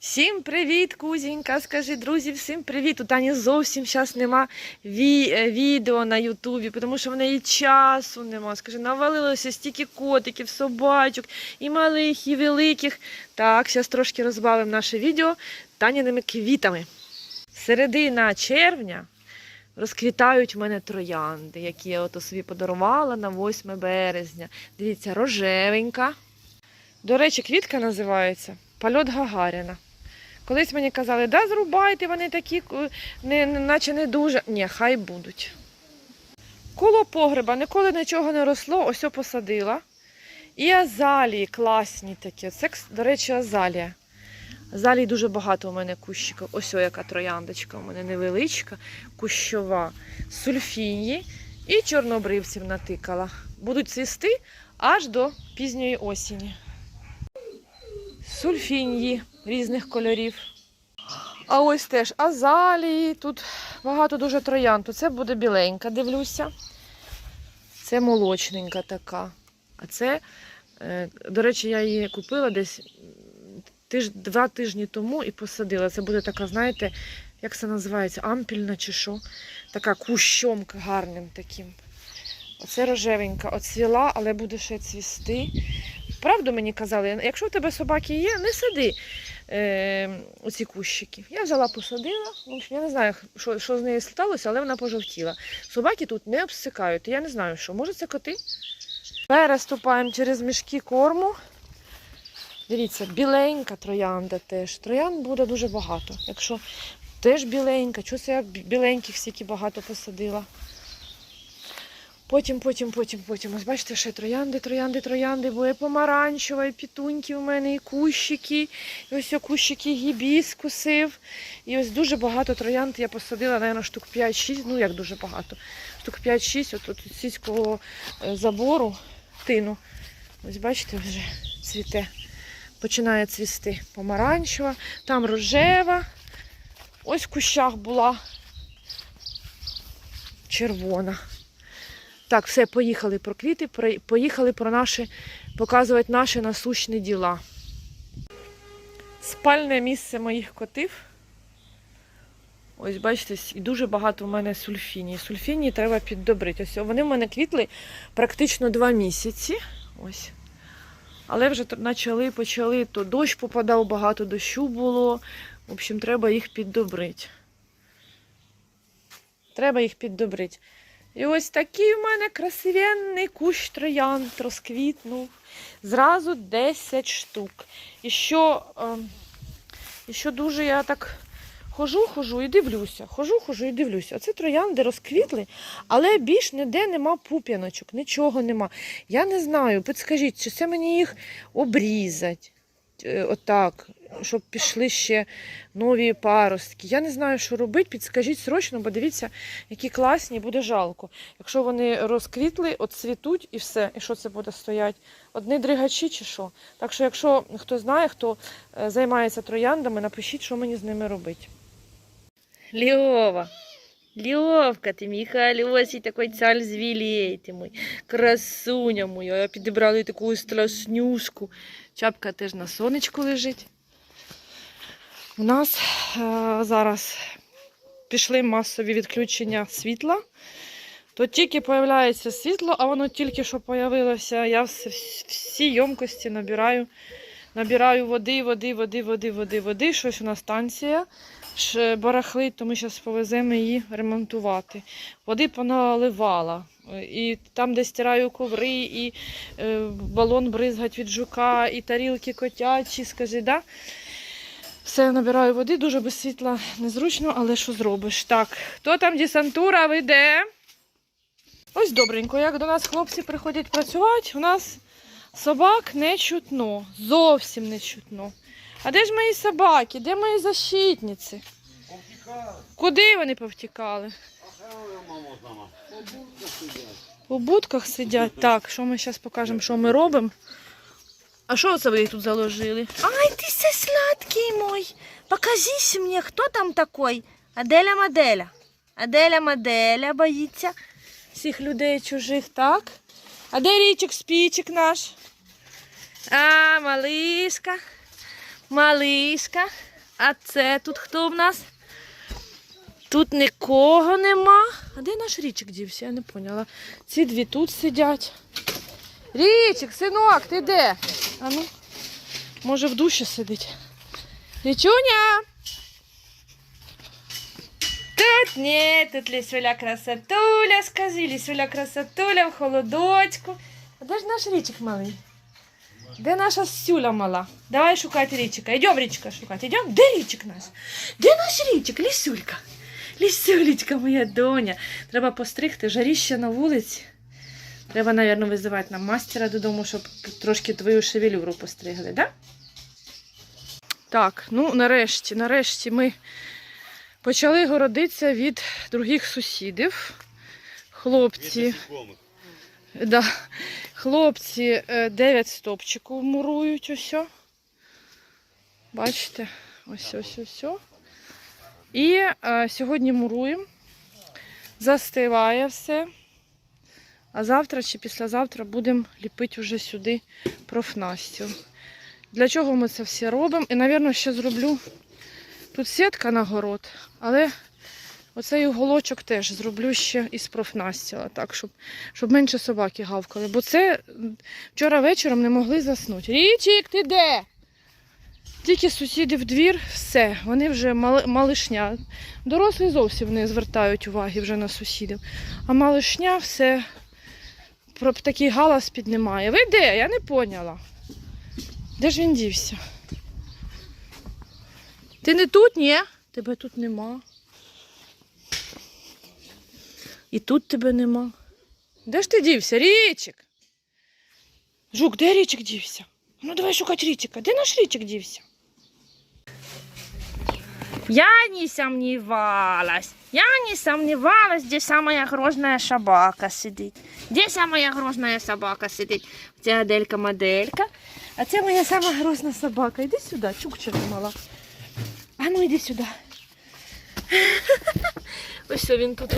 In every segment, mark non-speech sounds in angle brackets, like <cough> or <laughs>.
Всім привіт, кузінька. Скажи, друзі, всім привіт. У Тані зовсім зараз нема ві- е, відео на Ютубі, тому що в неї часу нема. Скажи, навалилося стільки котиків, собачок, і малих, і великих. Так, зараз трошки розбавимо наше відео Таняними квітами. Середина червня розквітають в мене троянди, які я ото собі подарувала на 8 березня. Дивіться, рожевенька. До речі, квітка називається Польот Гагаріна. Колись мені казали, да, зрубайте, вони такі, е, не, наче не дуже. Ні, хай будуть. Коло погреба ніколи нічого не росло, ось посадила. І азалії класні такі. Це, до речі, азалія. Азалій дуже багато у мене кущиків. Ось о, яка трояндочка у мене невеличка, кущова, сульфінії і чорнобривців натикала. Будуть цвісти аж до пізньої осені. Сульфінії різних кольорів. А ось теж азалії. Тут багато дуже троянд. Це буде біленька, дивлюся. Це молочненька така. А це, е, до речі, я її купила десь тиж, два тижні тому і посадила. Це буде така, знаєте, як це називається? Ампільна чи що? Така кущом гарним таким. Оце рожевенька, оцвіла, але буде ще цвісти. Правду мені казали, якщо в тебе собаки є, не сади е, оці кущики. Я взяла, посадила. Я не знаю, що, що з нею сталося, але вона пожовтіла. Собаки тут не обсикають. Я не знаю, що. Може, це коти? Переступаємо через мішки корму. Дивіться, біленька троянда теж. Троянд буде дуже багато. Якщо теж біленька, чого це я біленьких стільки багато посадила. Потім, потім, потім, потім. Ось бачите, ще троянди, троянди, троянди, і помаранчева, і пітуньки у мене, і кущики. І ось кущики гібіскусів. І ось дуже багато троянд я посадила, мабуть, штук 5-6, ну як дуже багато. Штук 5-6 от, от сільського е, забору, тину. Ось бачите, вже цвіте. Починає цвісти помаранчева, там рожева. Ось в кущах була червона. Так, все, поїхали про квіти, поїхали про наші, показувати наші насущні діла. Спальне місце моїх котів. Ось бачите, і дуже багато в мене сульфінії. Сульфінії треба піддобрити. Ось вони в мене квітли практично два місяці. Ось. Але вже почали, почали, то дощ попадав, багато дощу було. В общем, треба їх піддобрити. Треба їх піддобрити. І ось такий в мене красивенний кущ троянд розквітнув. Зразу 10 штук. І що, ем, і що дуже я так хожу, хожу і дивлюся. Хожу, хожу і дивлюся. Оце троянди розквітли, але більш ніде нема пуп'яночок, нічого нема. Я не знаю, підскажіть, чи це мені їх обрізати? Е, Отак, щоб пішли ще нові паростки. Я не знаю, що робити. Підскажіть срочно, бо дивіться, які класні, буде жалко. Якщо вони розквітли, от цвітуть і все, і що це буде стояти? Одні дригачі чи що? Так що, якщо хто знає, хто е, займається трояндами, напишіть, що мені з ними робити. Льова, Льовка, ти мій халюсій, такий цаль звілей, ти мой, красуня моя. Я підібрала таку страшнюшку. Чапка теж на сонечку лежить. У нас е, зараз пішли масові відключення світла. То тільки з'являється світло, а воно тільки що з'явилося. Я вс- всі ємкості набираю, набираю води, води, води, води, води, води. Щось у нас станція барахлить, то ми зараз повеземо її ремонтувати. Води поналивала. І там, де стираю коври, і е, балон бризгать від жука, і тарілки котячі, скажи, да? Все, набираю води, дуже без світла незручно, але що зробиш? Так, хто там десантура, ви де? Ось добренько, як до нас хлопці приходять працювати, у нас собак не чутно, зовсім не чутно. А де ж мої собаки? Де мої защитниці? Куди вони повтікали? У будках сидять. Так, що ми зараз покажемо, що ми робимо. А що це ви тут заложили? Ай, ты со сладкий мой. Покажись мне, кто там такой? Аделя Маделя. Аделя Маделя боится. Всіх людей чужих, так? А де річик спічик наш? А, малишка. Малишка. А це тут хто в нас? Тут нікого нема. А де наш річик дівся? Я не поняла. Ці дві тут сидять. Річик, синок, ти де? А ну, може в душі сидить. Річуня! Тут ні, тут лісуля красотуля, скажи, лісуля красотуля в холодочку. А де ж наш річик малий? Де наша сюля мала? Давай шукати річика. Йдемо річка шукати. Йдемо. Де річик наш? Де наш річик? Лісюлька. Лісюлечка, моя доня. Треба постригти жаріще на вулиці. Треба, мабуть, визивати нам мастера додому, щоб трошки твою шевелюру постригли, да? Так, ну нарешті, нарешті ми почали городитися від других сусідів. Хлопці. Да. Хлопці 9 стопчиків мурують ось. Бачите? Ось ось ось. І е, сьогодні муруємо. Застиває все. А завтра чи післязавтра будемо ліпити вже сюди профнастіл. Для чого ми це все робимо? І, мабуть, ще зроблю тут сітка на город, але оцей уголочок теж зроблю ще із профнастіла, так, щоб, щоб менше собаки гавкали. Бо це вчора вечором не могли заснути. Річик, ти де? Тільки сусіди в двір, все, вони вже мали- малишня. Дорослі зовсім не звертають уваги вже на сусідів. А малишня все про такий галас піднімає. Ви де? Я не поняла. Де ж він дівся? Ти не тут, ні? Тебе тут нема. І тут тебе нема. Де ж ти дівся? Річик? Жук, де річик дівся? Ну давай шукати річика. Де наш річик дівся? Я не сомневалась. Я не сомневалась, где самая грозная собака сидить. Де самая грозная собака сидить? Це Аделька-моделька. А це моя сама грозна собака. Іди сюди, чукча мала. А ну іди сюди. <laughs> Ось він тут.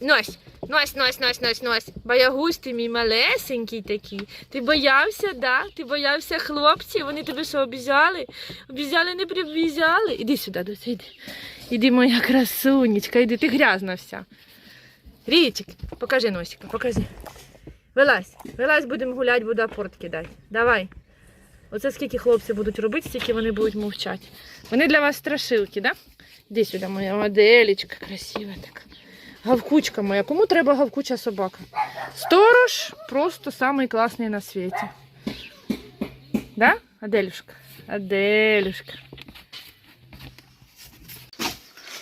Нось, нось, нось, нось, нось, нось. Боягусь ти мій малесенький такий. Ти боявся, да? Ти боявся хлопців? Вони тебе що, обіжали? Обіжали, не прибіжали? Іди сюди, дося, іди. Іди, моя красунечка, іди, ти грязна вся. Річик, покажи носика, покажи. Вилазь, вилазь, будемо гуляти, буду апорт кидати. Давай. Оце скільки хлопці будуть робити, стільки вони будуть мовчати. Вони для вас страшилки, да? Іди сюди, моя моделечка, красива така. Гавкучка моя. Кому треба гавкуча собака? Сторож просто самий класний на світі. Да? Аделюшка? Аделюшка.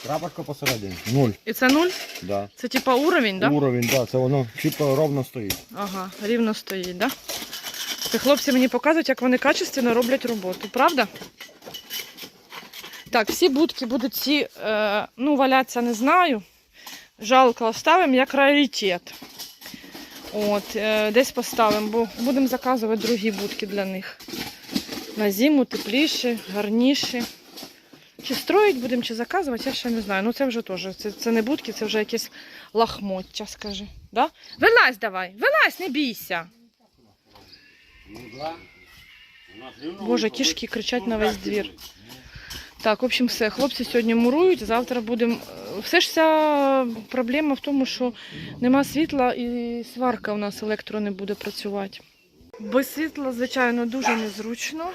Крапочка посередині. Нуль. І це нуль? Да. Це типа уровень, да? Уровень, да, це воно типу ровно стоїть. Ага, рівно стоїть, да? Це хлопці мені показують, як вони качественно роблять роботу, правда? Так, всі будки будуть ці, е, ну, валятися не знаю. Жалко оставимо як раритет. От, е, десь поставимо, бо будемо заказувати другі будки для них. На зиму тепліше, гарніше. Чи строїть будемо, чи заказувати, я ще не знаю. Ну це вже теж. Це, це не будки, це вже якесь лахмоття, скажи. Да? Вилазь давай, вилазь, не бійся. Боже, кішки кричать на весь двір. Так, в общем, все. Хлопці сьогодні мурують, завтра будемо. Все ж вся проблема в тому, що нема світла і сварка у нас електро не буде працювати. Без світла, звичайно, дуже незручно.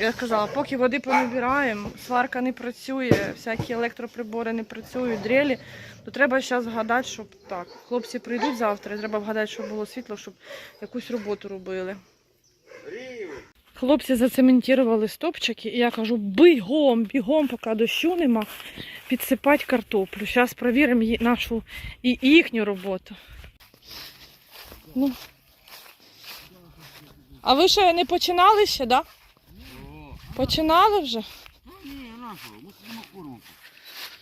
Я казала, поки води понабираємо, сварка не працює, всякі електроприбори не працюють, дрелі, то треба зараз вгадати, щоб так. Хлопці прийдуть завтра, і треба вгадати, щоб було світло, щоб якусь роботу робили. Хлопці зацементували стопчики, і я кажу, бігом, бігом, поки дощу нема, підсипати картоплю. Зараз перевіримо нашу і їхню роботу. Ну. А ви ще не починали ще, так? Да? Починали вже?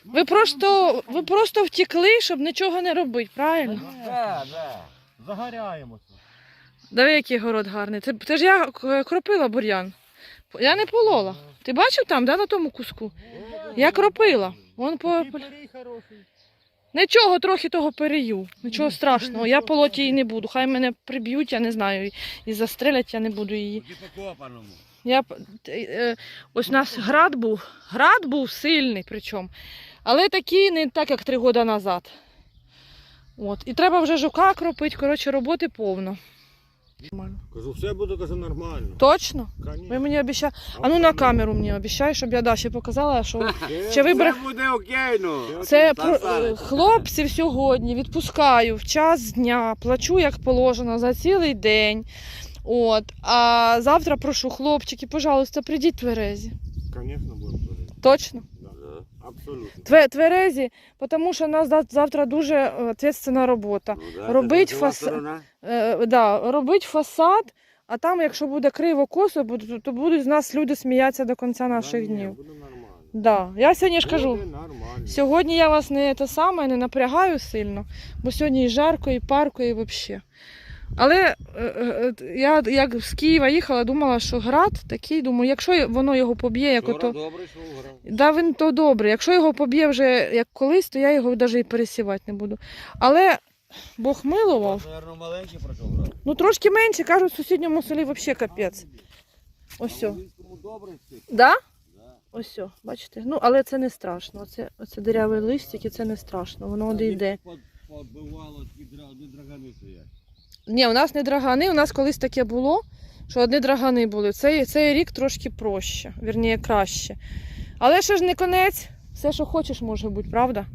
Ви просто, ви просто втекли, щоб нічого не робити, правильно? Да, да. Загоряємося. Диви, який город гарний. Це, це ж я е, кропила бур'ян. Я не полола. Ти бачив там, да, на тому куску? Я кропила. Вон по... Нічого, трохи того перею. Нічого страшного. Я полоті її не буду. Хай мене приб'ють, я не знаю. І застрелять я не буду її. Я, е, ось у нас град був. Град був сильний причому. Але такий не так, як три роки назад. От. І треба вже жука кропити, коротше, роботи повно. Нормально. Кажу, все буде кажу, нормально. Точно? Конечно. Ви мені обіцяли. А ну на камеру мені обіцяй, щоб я Даші показала, що Чи ви бра- Все буде окей, ну. Це про... Хлопців сьогодні відпускаю в час дня, плачу як положено за цілий день. От. А завтра прошу хлопчики, пожалуйста, прийдіть тверезі. Конечно, будемо. Точно? Абсолютно. Тве- Тверезі, тому що у нас зав- завтра дуже е, відповідальна робота. Ну, да, Робить це друга фаса- сторона. Е, да, робить фасад, а там, якщо буде криво косо, буде- то будуть з нас люди сміятися до кінця наших Да, ні, днів. Буде нормально. Да. Я сьогодні ж кажу. Буде нормально. Сьогодні я вас не те саме не напрягаю сильно, бо сьогодні і жарко, і парко, і взагалі. Але е, е, я як з Києва їхала, думала, що град такий, думаю, якщо воно його поб'є, як ото. добре, що грав. Да, він то добре. Якщо його поб'є вже як колись, то я його навіть і пересівати не буду. Але Бог милував. Наверно, маленький пройшов. Ну трошки менше, кажуть, в сусідньому селі взагалі капець. Ось. Добре. Да? Ось, бачите? Ну, але це не страшно. Оце, оце дирявий листик і це не страшно, воно одійде. Подбивало, ті драгани стоять. Ні, у нас не драгани, у нас колись таке було, що одні драгани були. Цей, цей рік трошки проще, вірніше краще. Але що ж не конець, все, що хочеш, може бути, правда?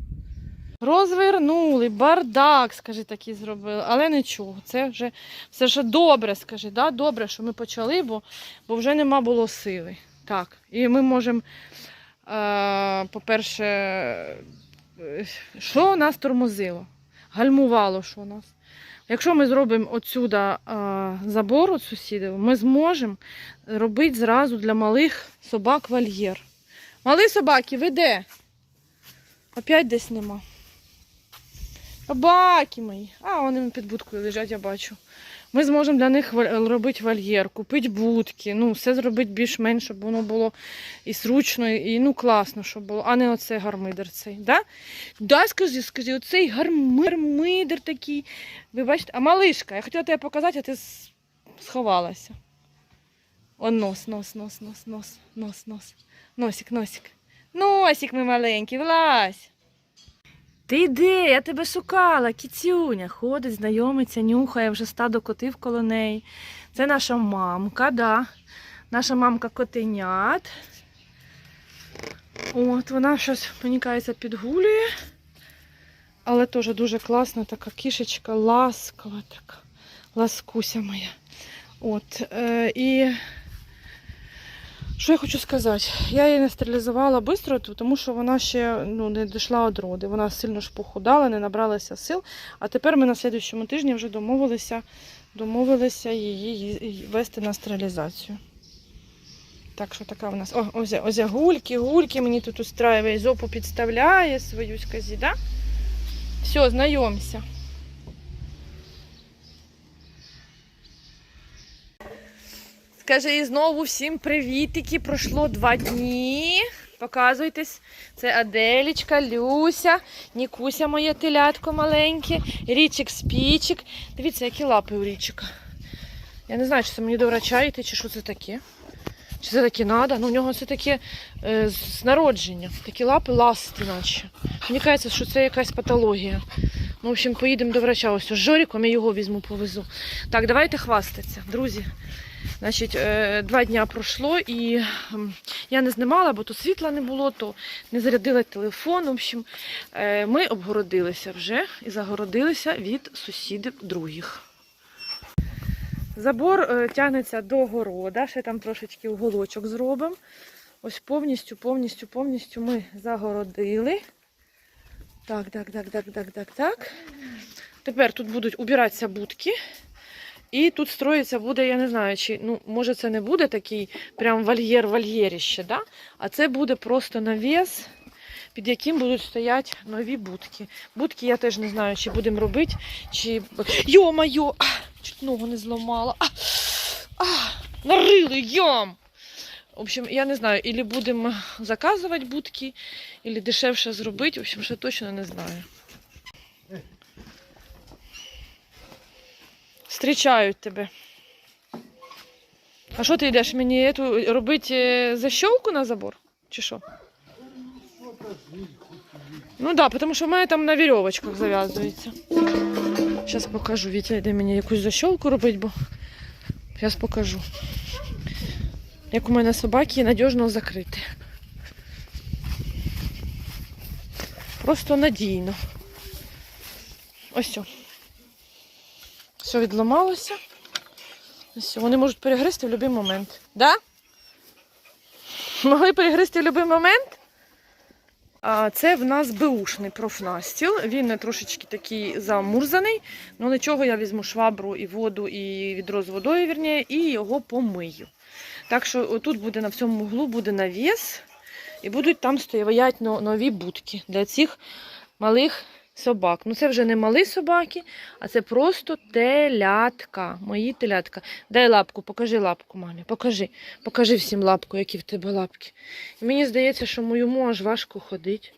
Розвернули, бардак, скажи, такий зробили, але нічого, це вже все вже добре, скажи, да? добре, що ми почали, бо, бо вже нема було сили. Так, і ми можемо, е, по-перше, е, що нас тормозило? Гальмувало, що у нас. Якщо ми зробимо отсюда забор від сусідів, ми зможемо робити зразу для малих собак вольєр. Мали собаки, ви де? Опять десь нема. Собаки мої. А, вони під будкою лежать, я бачу. Ми зможемо для них робити вольєр, купити будки, ну, все зробити більш-менш, щоб воно було і зручно, і ну, класно, щоб було, а не оцей гармидер цей. Да? Да, скажи, скажи, оцей гарми- гармидер такий. Ви бачите, а малишка, я хотіла тебе показати, а ти сховалася. О, нос, нос, нос, нос, нос, нос, нос. Носик, носик. Носик мій маленький, влазь. Ти де? Я тебе шукала, кіцюня. Ходить, знайомиться, нюхає, вже стадо котів коло неї. Це наша мамка, да. Наша мамка котенят. От, вона щось, мені кажеться, підгулює. Але теж дуже класна така кішечка, ласкова така, ласкуся моя. От, е, і що я хочу сказати? Я її не стерилізувала швидко, тому що вона ще ну, не дійшла до роди. Вона сильно ж похудала, не набралася сил. А тепер ми на слідчому тижні вже домовилися, домовилися її вести на стерилізацію. Так що така в нас. О, ось, ось гульки, гульки мені тут устраює, зопу підставляє свою сказі, да? Все, знайомся. Скажи і знову всім привітики. Пройшло два дні. Показуйтесь. Це Аделічка, Люся, Нікуся, моє телятко маленьке, Річик Спічик. Дивіться, які лапи у Річика. Я не знаю, чи це мені до врача йти, чи що це таке. Чи це таке треба? Ну, у нього це таке е, з народження. Такі лапи ласти, наче. Мені кажеться, що це якась патологія. Ну, в общем, поїдемо до врача. Ось з Жоріком я його візьму, повезу. Так, давайте хвастатися, друзі. Значить, е, два дня пройшло і я не знімала, бо то світла не було, то не зарядила телефон. В общем, е, ми обгородилися вже і загородилися від сусідів других. Забор е, тягнеться до города, ще там трошечки уголочок зробимо. Ось повністю, повністю, повністю ми загородили. Так, так, так, так, так, так, так. Тепер тут будуть убиратися будки. І тут строїться буде, я не знаю, чи ну, може це не буде такий прям вольєр-вольєріще, да? а це буде просто навіс, під яким будуть стояти нові будки. Будки я теж не знаю, чи будемо робити, чи. Йо-майо! Чуть ногу не зламала. А, а, нарили ям! В общем, я не знаю, ілі будемо заказувати будки, ілі дешевше зробити. В общем, ще точно не знаю. Встрічають тебе. А що ти йдеш мені ету, робити е, защолку на забор? Чи що? Ну да, тому що в мене там на вірьовочках зав'язується. Зараз покажу. Вітя йде мені якусь защолку робити, бо зараз покажу. Як у мене собаки надіжно закриті. Просто надійно. Ось. все. Все відламалося. Ось, вони можуть перегризти в будь-який момент. Да? Могли перегризти в будь-який момент. А це в нас беушний профнастіл. Він трошечки такий замурзаний. Ну нічого, я візьму швабру і воду, і відро з водою, вірніше, і його помию. Так що тут буде на всьому углу буде навіс, і будуть там стоять нові будки для цих малих собак. Ну це вже не малі собаки, а це просто телятка. Мої телятка. Дай лапку, покажи лапку, мамі. Покажи. Покажи всім лапку, які в тебе лапки. І мені здається, що моєму аж важко ходити.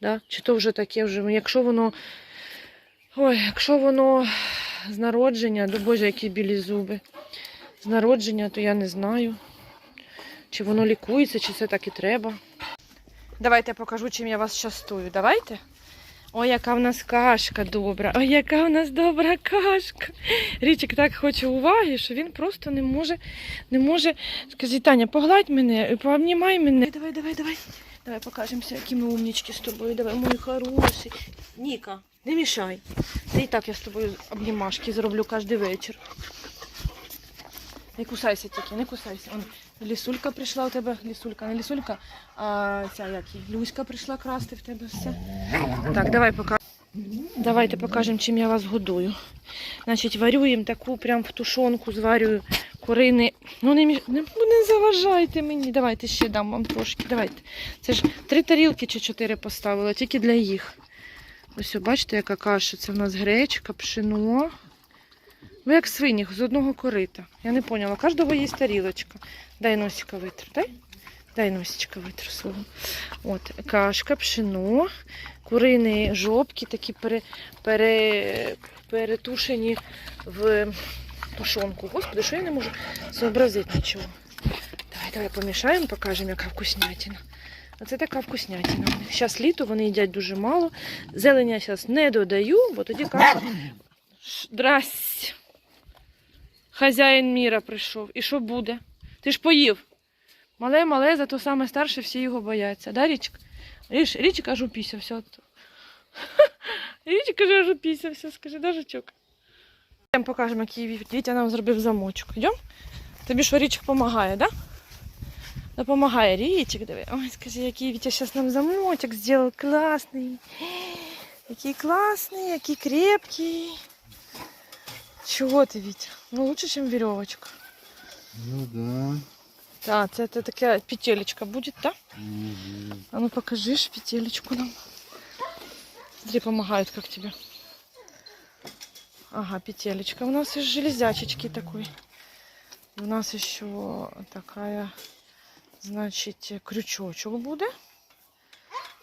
Да? Чи то вже таке вже, якщо воно. Ой, якщо воно з народження, до Боже, які білі зуби. З народження, то я не знаю. Чи воно лікується, чи це так і треба. Давайте я покажу, чим я вас частую. Давайте. Ой, яка в нас кашка добра. Ой, яка в нас добра кашка. Річик так хоче уваги, що він просто не може, не може. Скажи, Таня, погладь мене, пообнімай мене. Давай, давай, давай. Давай покажемося, які ми умнічки з тобою. Давай, мой хороший. Ніка, не мішай. Та і так я з тобою обнімашки зроблю кожен вечір. Не кусайся тільки, не кусайся. Он, лісулька прийшла у тебе, лісулька, не лісулька, а ця як її, Люська прийшла красти в тебе все. Так, давай пока. Давайте покажемо, чим я вас годую. Значить, варю їм таку прям в тушонку, зварюю курини. Ну не, не, ну, не заважайте мені. Давайте ще дам вам трошки. Давайте. Це ж три тарілки чи чотири поставила, тільки для їх. Ось, бачите, яка каша. Це в нас гречка, пшено. Ви як свині, з одного корита. Я не поняла. Кожного є тарілочка. Дай носика витру, дай? Дай носичка витру свого. От, кашка, пшено, курині жопки, такі пере, пере, перетушені в тушонку. Господи, що я не можу зобразити нічого. Давай, давай помішаємо, покажемо, яка вкуснятина. Оце така вкуснятина. Зараз літо, вони їдять дуже мало. Зелень я зараз не додаю, бо тоді каша. Здрасте. Хазяїн міра прийшов. І що буде? Ти ж поїв. Мале, мале, зато саме старше всі його бояться. Да, Річка? Річ, Річка аж упісся все. <laughs> Річка аж упісся все, скажи, да, жучок? Йдемо покажемо, який Вітя нам зробив замочок. Йдемо? Тобі що Річик допомагає, да? Допомагає Річик, диви. Ой, скажи, який Вітя зараз нам замочок зробив класний. Який класний, який крепкий. Чого ти, Вітя? Ну лучше, ніж вірьовочка. Ну да. Так, це, це таке петелечка буде, так? А ну покажи ж петелечку нам. Смотри, помогают как тебе. Ага, петелечка. У нас из железячечки такой. У нас еще такая, значит, крючочок буде.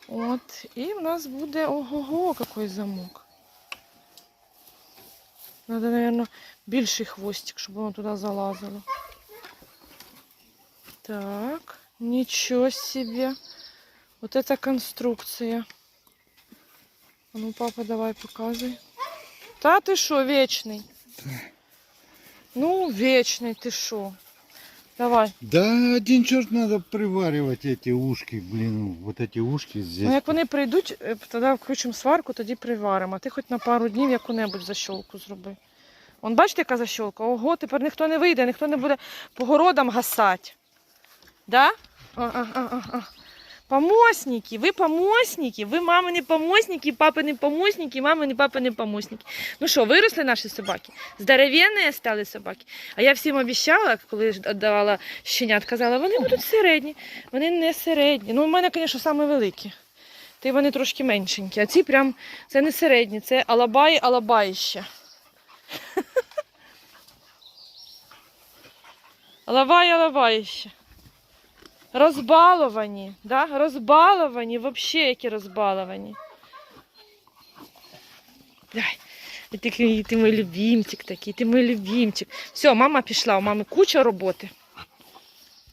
От. І в нас буде ого-го, какой замок. Надо, наверное, більший хвостик, чтобы воно туда залазило. Так, ничего себе. Вот эта конструкция. А ну, папа, давай показывай. Та ты що, вечный? Ну, вечный ты що? Давай. Да, один черт надо приваривать эти ушки, блин, вот эти ушки здесь. Ну, як вони прийдуть, е, тоді включимо сварку, тоді приваримо. А ти хоч на пару днів яку-небудь защолку зроби. Он бачите, яка защолка? Ого, тепер ніхто не вийде, ніхто не буде по городам гасати. Да? А, а, а, а, а. Помощники, ви помощники, ви мамини помощники, папини помощники, мамини папини помощники. Ну що, виросли наші собаки? Здоровенні стали собаки. А я всім обіцяла, коли ж давала щенят, казала, вони будуть середні. Вони не середні. Ну, у мене, звісно, саме великі. Ти вони трошки меншенькі. А ці прям це не середні, це алабай алабаїще. Алабай <laughs> алабаїще. Розбаловані, да? розбаловані, взагалі які розбаловані. Давай, Ти, ти мій любімчик такий, ти мій любімчик. Все, мама пішла, у мами куча роботи.